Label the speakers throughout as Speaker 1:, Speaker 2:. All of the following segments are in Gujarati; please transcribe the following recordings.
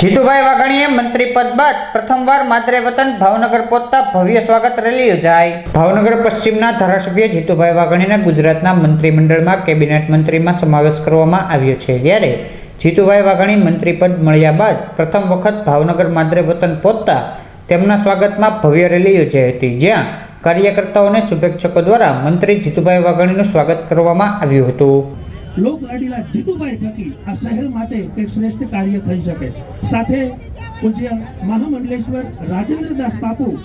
Speaker 1: જીતુભાઈ વાઘાણીએ મંત્રી પદ બાદ પ્રથમવાર માદરે વતન ભાવનગર પહોંચતા ભવ્ય સ્વાગત રેલી યોજાઈ. ભાવનગર પશ્ચિમના ધારાસભ્ય જીતુભાઈ વાઘાણીના ગુજરાતના મંત્રીમંડળમાં કેબિનેટ મંત્રીમાં સમાવેશ કરવામાં આવ્યો છે. ત્યારે જીતુભાઈ વાઘાણી મંત્રી પદ મળ્યા બાદ પ્રથમ વખત ભાવનગર માદરે વતન પહોંચતા તેમના સ્વાગતમાં ભવ્ય રેલી યોજાઈ હતી. જ્યાં કાર્યકર્તાઓને શુભેચ્છકો દ્વારા મંત્રી જીતુભાઈ વાઘાણીનું સ્વાગત કરવામાં આવ્યું હતું.
Speaker 2: લોક લાડીલા જીતુભાઈ થકી આ શહેર માટે એક શ્રેષ્ઠ કાર્ય થઈ શકે. સાથે પૂજ્ય મહામંડલેશ્વર રાજેન્દ્રદાસ બાપુ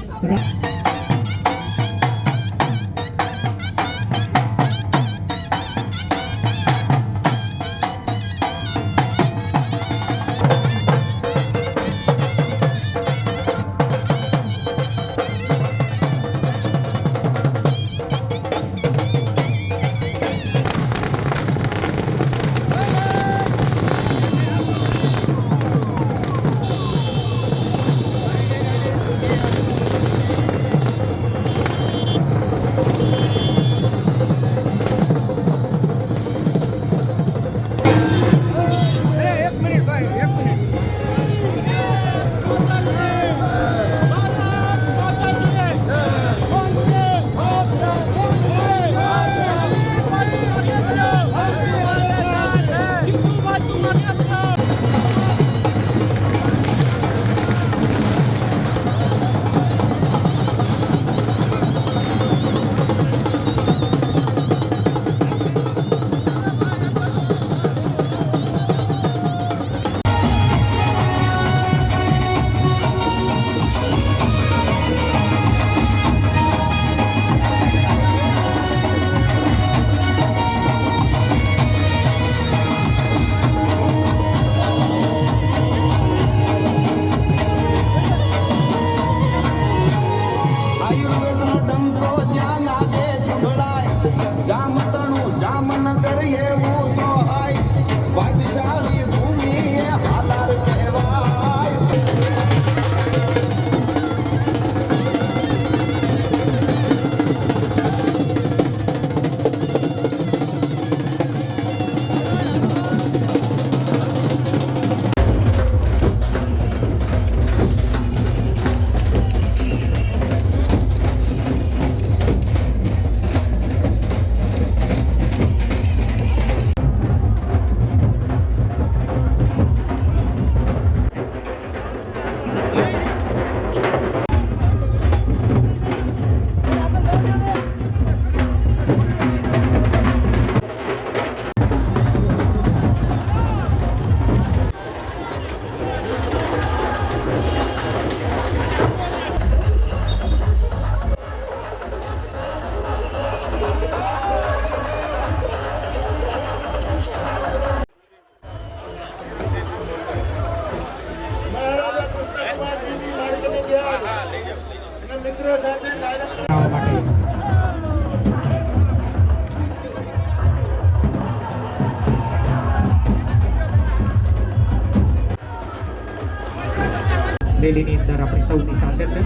Speaker 1: રેલીની અંદર આપણે સૌની સાથે છે.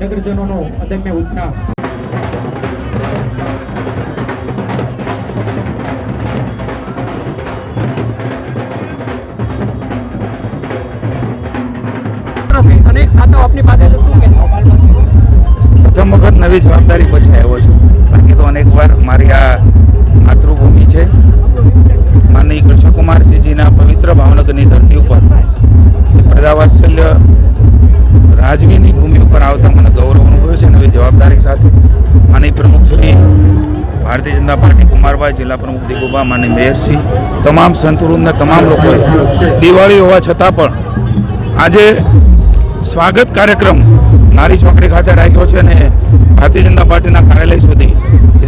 Speaker 1: નગરજનોનો અદમ્ય ઉત્સાહ. પાસે
Speaker 3: પ્રથમ વખત નવી જવાબદારી પછી આવ્યો છું. બાકી તો અનેકવાર મારી આ માતૃભૂમિ છે. માનનીય કૃષ્ણકુમારસિંહજીના પવિત્ર ભાવનગરની ધરતી ઉપર પ્રજાવાત્સલ્ય રાજવીની ભૂમિ ઉપર આવતા મને ગૌરવ અનુભવ્યો છે. નવી જવાબદારી સાથે માનનીય પ્રમુખ શ્રી ભારતીય જનતા પાર્ટી કુમારભાઈ જિલ્લા પ્રમુખ દિગુભા માની મેયરશ્રી તમામ સંતવૃંદના તમામ લોકોએ દિવાળી હોવા છતાં પણ આજે સ્વાગત કાર્યક્રમ નારી ચોકડી ખાતે રાખ્યો છે અને ભારતીય જનતા પાર્ટીના કાર્યાલય સુધી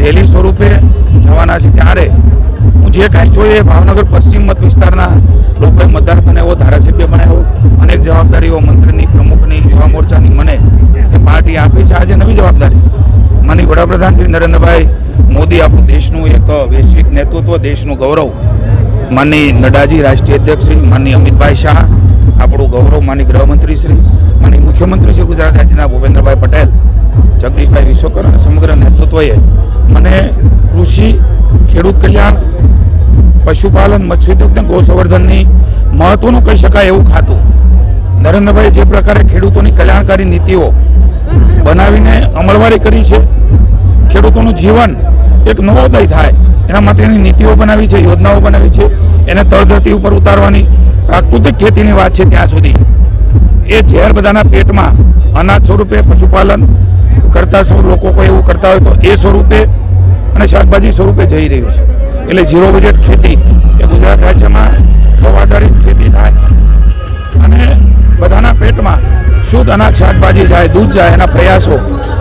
Speaker 3: રેલી સ્વરૂપે જવાના છે. ત્યારે હું જે કાંઈ જોઈએ એ ભાવનગર પશ્ચિમ મત વિસ્તારના લોકોએ મતદાર બનાવ્યો ધારાસભ્ય બનાવ્યો અનેક જવાબદારીઓ મંત્રીની, પ્રમુખની, યુવા મોરચાની મને એ પાર્ટી આપી છે. આજે નવી જવાબદારી. માની વડાપ્રધાન શ્રી નરેન્દ્રભાઈ મોદી આપણું દેશનું એક વૈશ્વિક નેતૃત્વ, દેશનું ગૌરવ. માનની નડાજી રાષ્ટ્રીય અધ્યક્ષ શ્રી માનની અમિતભાઈ શાહ આપણું ગૌરવ માની ગૃહમંત્રી શ્રી માની મુખ્યમંત્રી શ્રી ગુજરાત રાજ્યના ભૂપેન્દ્રભાઈ પટેલ, જગદીશભાઈ વિશ્વકર અને સમગ્ર નેતૃત્વએ મને કૃષિ, ખેડૂત કલ્યાણ, પશુપાલન, મત્સ્યોદ્યોગ ને ગૌસંવર્ધનની મહત્વનું કહી શકાય એવું ખાતું. નરેન્દ્રભાઈ જે પ્રકારે ખેડૂતોની કલ્યાણકારી નીતિઓ બનાવીને અમલવારી કરી છે, ખેડૂતોનું જીવન એક નવોદય થાય, એના માટેની નીતિઓ બનાવી છે, યોજનાઓ બનાવી છે, એને તળધરતી ઉપર ઉતારવાની પ્રાકૃતિક ખેતીની વાત છે ત્યાં સુધી. એ ઝેર બધાના પેટમાં અનાજ સ્વરૂપે પશુપાલન કરતા સૌ લોકો કોઈ એવું કરતા હોય તો એ સ્વરૂપે અને શાકભાજી સ્વરૂપે જઈ રહ્યું છે. એટલે ઝીરો બજેટ ખેતી એ ગુજરાત રાજ્યમાં આધારિત ખેતી થાય. અને બધાના પેટમાં શુદ્ધ અનાજ શાકભાજી જાય, દૂધ જાય એના પ્રયાસો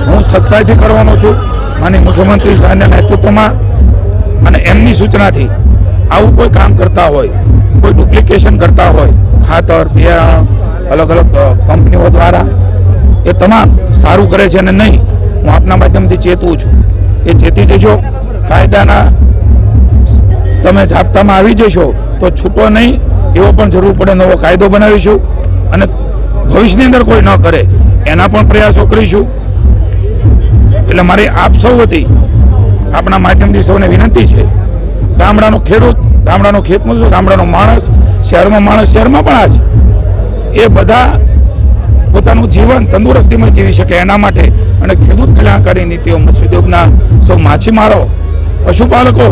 Speaker 3: હું સત્તાથી કરવાનો છું. માની મુખ્યમંત્રી સાહેબના નેતૃત્વમાં અને એમની સૂચનાથી આવું કોઈ કામ કરતા હોય કોઈ ડુપ્લિકેશન કરતા હોય, ખાતર બિયારણ અલગ અલગ કંપનીઓ દ્વારા, એ તમામ સારું કરે છે અને નહીં, હું આપના માધ્યમથી ચેતવું છું. એ ચેતી જજો. કાયદાના તમે જાપ્તામાં આવી જશો, તો છૂટો નહીં, એવો પણ જરૂર પડે નવો કાયદો બનાવીશું અને ભવિષ્યની અંદર કોઈ ન કરે, એના પણ પ્રયાસો કરીશું. એટલે મારી આપ સૌ વતી આપણા માધ્યમથી સૌને વિનંતી છે, ગામડાનો ખેડૂત ગામડાનો ખેતમજૂર ગામડાનો માણસ, શહેરમાં માણસ, શહેરમાં પણ આજ. એ બધા પોતાનું જીવન તંદુરસ્તીમાં જીવી શકે એના માટે અને ખેડૂત કલ્યાણકારી નીતિઓ મત્સ્યોદ્યોગના સૌ માછીમારો, પશુપાલકો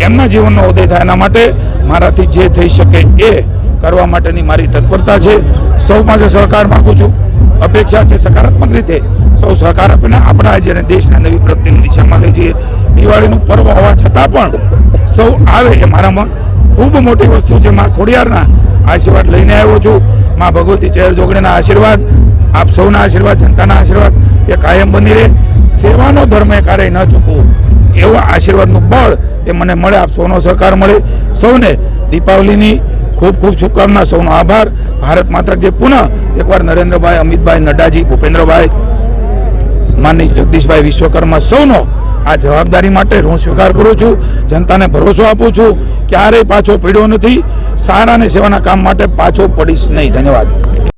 Speaker 3: એમના જીવનનો ઉદય થાય એના માટે મારાથી જે થઈ શકે એ કરવા માટેની મારી તત્પરતા છે. સૌ પાસે સહકાર માગું છું. અપેક્ષા છે સકારાત્મક રીતે સૌ સહકાર આપીને આપણા આજે અને દેશના નવી પ્રગતિની દિશામાં લઈ જઈએ. દિવાળીનું પર્વ હોવા છતાં પણ સૌ આવે એ મારામાં. ખૂબ મોટી વસ્તુ છે. મા ખોડિયારના આશીર્વાદ લઈને આવ્યો છું. મા ભગવતી ચહેર જોગણીના આશીર્વાદ, આપ સૌના આશીર્વાદ, જનતાના આશીર્વાદ, એ કાયમ બની રહે. સેવાનો ધર્મ એ ક્યારેય ન ચૂકવું. એવા આશીર્વાદનું બળ એ મને મળે, આપ સૌનો સહકાર મળે. સૌને દીપાવલીની ખૂબ ખૂબ શુભકામના, સૌનો આભાર. ભારત માત્ર જે પુનઃ એકવાર નરેન્દ્રભાઈ, અમિતભાઈ, નડ્ડાજી, ભૂપેન્દ્રભાઈ માની જગદીશભાઈ વિશ્વકર્મા સૌનો આ જવાબદારી માટે હું સ્વીકાર કરું છું, જનતાને ભરોસો આપું છું. ક્યારેય પાછો પીડ્યો નથી. સારા અને સેવાના કામ માટે પાછો પડીશ નહીં. ધન્યવાદ.